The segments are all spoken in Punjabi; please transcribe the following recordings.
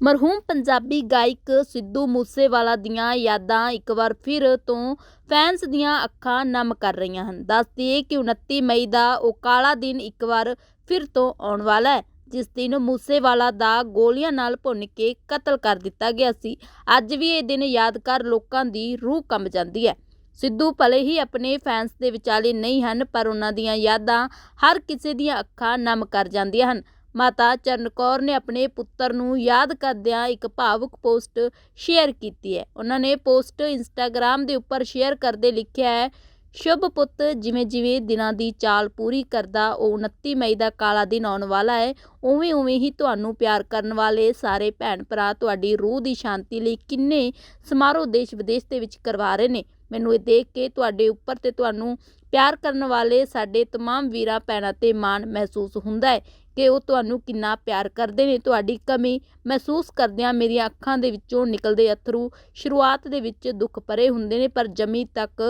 ਮਰਹੂਮ ਪੰਜਾਬੀ ਗਾਇਕ ਸਿੱਧੂ ਮੂਸੇਵਾਲਾ ਦੀਆਂ ਯਾਦਾਂ ਇੱਕ ਵਾਰ ਫਿਰ ਤੋਂ ਫੈਨਸ ਦੀਆਂ ਅੱਖਾਂ ਨਮ ਕਰ ਰਹੀਆਂ ਹਨ। ਦੱਸ ਦਈਏ ਕਿ 29 ਮਈ ਦਾ ਉਹ ਕਾਲਾ ਦਿਨ ਇੱਕ ਵਾਰ ਫਿਰ ਤੋਂ ਆਉਣ ਵਾਲਾ ਹੈ, ਜਿਸ ਦਿਨ ਮੂਸੇਵਾਲਾ ਦਾ ਗੋਲੀਆਂ ਨਾਲ ਭੁੰਨ ਕੇ ਕਤਲ ਕਰ ਦਿੱਤਾ ਗਿਆ ਸੀ। ਅੱਜ ਵੀ ਇਹ ਦਿਨ ਯਾਦ ਕਰ ਲੋਕਾਂ ਦੀ ਰੂਹ ਕੰਬ ਜਾਂਦੀ ਹੈ। ਸਿੱਧੂ ਭਲੇ ਹੀ ਆਪਣੇ ਫੈਨਸ ਦੇ ਵਿਚਾਲੇ ਨਹੀਂ ਹਨ, ਪਰ ਉਹਨਾਂ ਦੀਆਂ ਯਾਦਾਂ ਹਰ ਕਿਸੇ ਦੀਆਂ ਅੱਖਾਂ ਨਮ ਕਰ ਜਾਂਦੀਆਂ ਹਨ। ਮਾਤਾ ਚਰਨ ਕੌਰ ਨੇ ਆਪਣੇ ਪੁੱਤਰ ਨੂੰ ਯਾਦ ਕਰਦਿਆਂ ਇੱਕ ਭਾਵੁਕ ਪੋਸਟ ਸ਼ੇਅਰ ਕੀਤੀ ਹੈ। ਉਹਨਾਂ ਨੇ ਪੋਸਟ ਇੰਸਟਾਗ੍ਰam ਦੇ ਉੱਪਰ ਸ਼ੇਅਰ ਕਰਦੇ ਲਿਖਿਆ ਹੈ, ਸ਼ੁਭ ਪੁੱਤ, ਜਿਵੇਂ ਜਿਵੇਂ ਦਿਨਾਂ ਦੀ ਚਾਲ ਪੂਰੀ ਕਰਦਾ, ਉਹ 29 ਮਈ ਦਾ ਕਾਲਾ ਦਿਨ ਆਉਣ ਵਾਲਾ ਹੈ। ਉਵੇਂ ਉਵੇਂ ਹੀ ਤੁਹਾਨੂੰ ਪਿਆਰ ਕਰਨ ਵਾਲੇ ਸਾਰੇ ਭੈਣ ਭਰਾ ਤੁਹਾਡੀ ਰੂਹ ਦੀ ਸ਼ਾਂਤੀ ਲਈ ਕਿੰਨੇ ਸਮਾਰੋਹ ਦੇਸ਼ ਵਿਦੇਸ਼ ਦੇ ਵਿੱਚ ਕਰਵਾ ਰਹੇ ਨੇ। ਮੈਨੂੰ ਇਹ ਦੇਖ ਕੇ ਤੁਹਾਡੇ ਉੱਪਰ ਤੇ ਤੁਹਾਨੂੰ ਪਿਆਰ ਕਰਨ ਵਾਲੇ ਸਾਡੇ तमाम ਵੀਰਾਂ ਭੈਣਾਂ ਤੇ ਮਾਣ ਮਹਿਸੂਸ ਹੁੰਦਾ ਹੈ ਕਿ ਉਹ ਤੁਹਾਨੂੰ ਕਿੰਨਾ ਪਿਆਰ ਕਰਦੇ ਨੇ ਤੁਹਾਡੀ ਕਮੀ ਮਹਿਸੂਸ ਕਰਦਿਆਂ ਮੇਰੀਆਂ ਅੱਖਾਂ ਦੇ ਵਿੱਚੋਂ ਨਿਕਲਦੇ ਅਥਰੂ ਸ਼ੁਰੂਆਤ ਦੇ ਵਿੱਚ ਦੁੱਖ ਭਰੇ ਹੁੰਦੇ ਨੇ ਪਰ ਜਮੀ ਤੱਕ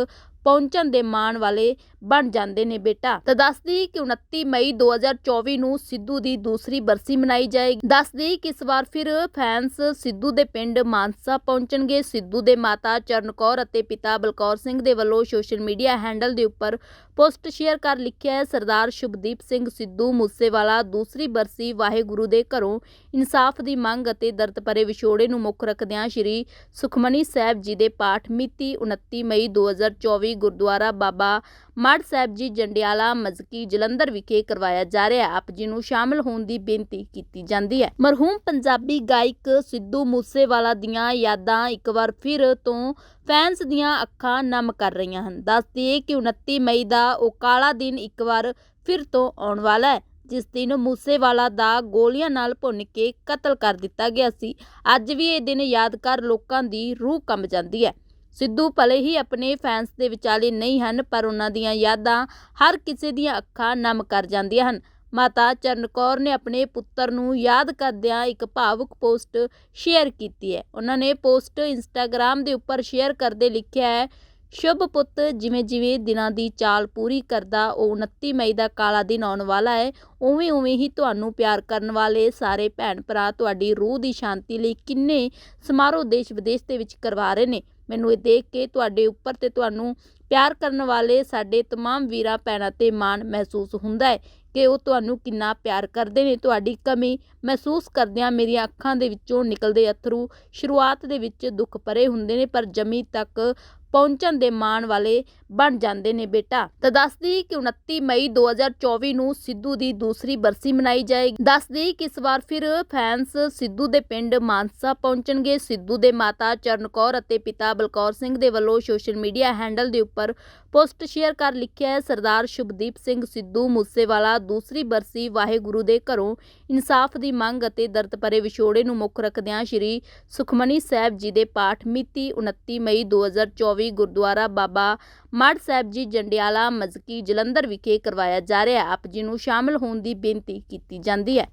ਪਹੁੰਚਣ ਦੇ ਮਾਣ ਵਾਲੇ ਬਣ ਜਾਂਦੇ ਨੇ ਬੇਟਾ। ਤਾਂ ਦੱਸਦੀ ਕਿ 29 ਮਈ 2024 ਨੂੰ ਸਿੱਧੂ ਦੀ ਦੂਸਰੀ ਬਰਸੀ ਮਨਾਈ ਜਾਏਗੀ। ਦੱਸਦੀ ਕਿ ਇਸ ਵਾਰ ਫਿਰ ਫੈਨਸ ਸਿੱਧੂ ਦੇ ਪਿੰਡ ਮਾਨਸਾ ਪਹੁੰਚਣਗੇ। ਸਿੱਧੂ ਦੇ ਮਾਤਾ ਚਰਨ ਅਤੇ ਪਿਤਾ ਬਲਕੌਰ ਸਿੰਘ ਦੇ ਵੱਲੋਂ ਸੋਸ਼ਲ ਮੀਡੀਆ ਹੈਂਡਲ ਦੇ ਉੱਪਰ ਪੋਸਟ ਸ਼ੇਅਰ ਕਰ ਲਿਖਿਆ ਹੈ। ਸਰਦਾਰ ਸ਼ੁਭਦੀਪ ਸਿੰਘ ਸਿੱਧੂ ਮੂਸੇਵਾਲਾ ਦੂਸਰੀ ਬਰਸੀ ਵਾਹਿਗੁਰੂ ਦੇ ਘਰੋਂ ਇਨਸਾਫ ਦੀ ਮੰਗ ਅਤੇ ਦਰਦ ਭਰੇ ਵਿਛੋੜੇ ਨੂੰ ਮੁੱਖ ਰੱਖਦਿਆਂ ਸ਼੍ਰੀ ਸੁਖਮਨੀ ਸਾਹਿਬ ਜੀ ਦੇ ਪਾਠ ਮਿਤੀ 29 ਮਈ 2024 ਗੁਰਦੁਆਰਾ ਬਾਬਾ ਮੜ ਸਾਹਿਬ ਜੀ ਜੰਡਿਆਲਾ ਮਜ਼ਕੀ ਜਲੰਧਰ ਵਿਖੇ ਕਰਵਾਇਆ ਜਾ ਰਿਹਾ। ਆਪ ਜੀ ਨੂੰ ਸ਼ਾਮਲ ਹੋਣ ਦੀ ਬੇਨਤੀ ਕੀਤੀ ਜਾਂਦੀ ਹੈ। ਮਰਹੂਮ ਪੰਜਾਬੀ ਗਾਇਕ ਸਿੱਧੂ ਮੂਸੇਵਾਲਾ ਦੀਆਂ ਯਾਦਾਂ ਇੱਕ ਵਾਰ ਫਿਰ ਤੋਂ ਫੈਨਸ ਦੀਆਂ ਅੱਖਾਂ ਨਮ ਕਰ ਰਹੀਆਂ ਹਨ। ਦੱਸਦੀਏ ਕਿ 29 ਮਈ ਦਾ ਉਹ ਕਾਲਾ ਦਿਨ ਇੱਕ ਵਾਰ ਫਿਰ ਤੋਂ ਆਉਣ ਵਾਲਾ ਹੈ, ਜਿਸ ਦਿਨ ਮੂਸੇਵਾਲਾ ਦਾ ਗੋਲੀਆਂ ਨਾਲ ਭੁੰਨ ਕੇ ਕਤਲ ਕਰ ਦਿੱਤਾ ਗਿਆ ਸੀ। ਅੱਜ ਵੀ ਇਹ ਦਿਨ ਯਾਦ ਕਰ ਲੋਕਾਂ ਦੀ ਰੂਹ ਕੰਬ ਜਾਂਦੀ ਹੈ। ਸਿੱਧੂ ਭਲੇ ਹੀ ਆਪਣੇ ਫੈਨਸ ਦੇ ਵਿਚਾਲੇ ਨਹੀਂ ਹਨ, ਪਰ ਉਹਨਾਂ ਦੀਆਂ ਯਾਦਾਂ ਹਰ ਕਿਸੇ ਦੀਆਂ ਅੱਖਾਂ ਨਮ ਕਰ ਜਾਂਦੀਆਂ ਹਨ। ਮਾਤਾ ਚਰਨ ਕੌਰ ਨੇ ਆਪਣੇ ਪੁੱਤਰ ਨੂੰ ਯਾਦ ਕਰਦਿਆਂ ਇੱਕ ਭਾਵੁਕ ਪੋਸਟ ਸ਼ੇਅਰ ਕੀਤੀ ਹੈ। ਉਹਨਾਂ ਨੇ ਪੋਸਟ ਇੰਸਟਾਗ੍ਰam ਦੇ ਉੱਪਰ ਸ਼ੇਅਰ ਕਰਦੇ ਲਿਖਿਆ ਹੈ, ਸ਼ੁਭ ਪੁੱਤ, ਜਿਵੇਂ ਜਿਵੇਂ ਦਿਨਾਂ ਦੀ ਚਾਲ ਪੂਰੀ ਕਰਦਾ, ਉਹ 29 ਮਈ ਦਾ ਕਾਲਾ ਦਿਨ ਆਉਣ ਵਾਲਾ ਹੈ। ਉਵੇਂ ਉਵੇਂ ਹੀ ਤੁਹਾਨੂੰ ਪਿਆਰ ਕਰਨ ਵਾਲੇ ਸਾਰੇ ਭੈਣ ਭਰਾ ਤੁਹਾਡੀ ਰੂਹ ਦੀ ਸ਼ਾਂਤੀ ਲਈ ਕਿੰਨੇ ਸਮਾਰੋਹ ਦੇਸ਼ ਵਿਦੇਸ਼ ਦੇ ਵਿੱਚ ਕਰਵਾ ਰਹੇ ਨੇ। ਮੈਨੂੰ ਇਹ ਦੇਖ ਕੇ ਤੁਹਾਡੇ ਉੱਪਰ ਤੇ ਤੁਹਾਨੂੰ ਪਿਆਰ ਕਰਨ ਵਾਲੇ ਸਾਡੇ तमाम ਵੀਰਾਂ ਭੈਣਾਂ ਤੇ ਮਾਣ ਮਹਿਸੂਸ ਹੁੰਦਾ ਹੈ ਕਿ ਉਹ ਤੁਹਾਨੂੰ ਕਿੰਨਾ ਪਿਆਰ ਕਰਦੇ ਨੇ ਤੁਹਾਡੀ ਕਮੀ ਮਹਿਸੂਸ ਕਰਦਿਆਂ ਮੇਰੀਆਂ ਅੱਖਾਂ ਦੇ ਵਿੱਚੋਂ ਨਿਕਲਦੇ ਅਥਰੂ ਸ਼ੁਰੂਆਤ ਦੇ ਵਿੱਚ ਦੁੱਖ ਭਰੇ ਹੁੰਦੇ ਨੇ ਪਰ ਜਮੀ ਤੱਕ ਪਹੁੰਚਣ ਦੇ ਮਾਣ ਵਾਲੇ ਬਣ ਜਾਂਦੇ ਨੇ ਬੇਟਾ। ਤਾਂ ਦੱਸਦੀ ਕਿ 29 ਮਈ 2024 ਨੂੰ ਸਿੱਧੂ ਦੀ ਦੂਸਰੀ ਬਰਸੀ ਮਨਾਈ ਜਾਏਗੀ। ਦੱਸਦੀ ਕਿ ਇਸ ਵਾਰ ਫਿਰ ਫੈਨਸ ਸਿੱਧੂ ਦੇ ਪਿੰਡ ਮਾਨਸਾ ਪਹੁੰਚਣਗੇ। ਸਿੱਧੂ ਦੇ ਮਾਤਾ ਚਰਨ ਅਤੇ ਪਿਤਾ ਬਲਕੌਰ ਸਿੰਘ ਦੇ ਵੱਲੋਂ ਸੋਸ਼ਲ ਮੀਡੀਆ ਹੈਂਡਲ ਦੇ ਉੱਪਰ ਪੋਸਟ ਸ਼ੇਅਰ ਕਰ ਲਿਖਿਆ ਹੈ। ਸਰਦਾਰ ਸ਼ੁਭਦੀਪ ਸਿੰਘ ਸਿੱਧੂ ਮੂਸੇਵਾਲਾ ਦੂਸਰੀ ਬਰਸੀ ਵਾਹਿਗੁਰੂ ਦੇ ਘਰੋਂ ਇਨਸਾਫ ਦੀ ਮੰਗ ਅਤੇ ਦਰਦ ਭਰੇ ਵਿਛੋੜੇ ਨੂੰ ਮੁੱਖ ਰੱਖਦਿਆਂ ਸ਼੍ਰੀ ਸੁਖਮਨੀ ਸਾਹਿਬ ਜੀ ਦੇ ਪਾਠ ਮਿਤੀ 29 ਮਈ 2024 ਗੁਰਦੁਆਰਾ ਬਾਬਾ ਮੜ ਸਾਹਿਬ ਜੀ ਜੰਡਿਆਲਾ ਮਜ਼ਕੀ ਜਲੰਧਰ ਵਿਖੇ ਕਰਵਾਇਆ ਜਾ ਰਿਹਾ ਆਪ ਜੀ ਨੂੰ ਸ਼ਾਮਲ ਹੋਣ ਦੀ ਬੇਨਤੀ ਕੀਤੀ ਜਾਂਦੀ ਹੈ।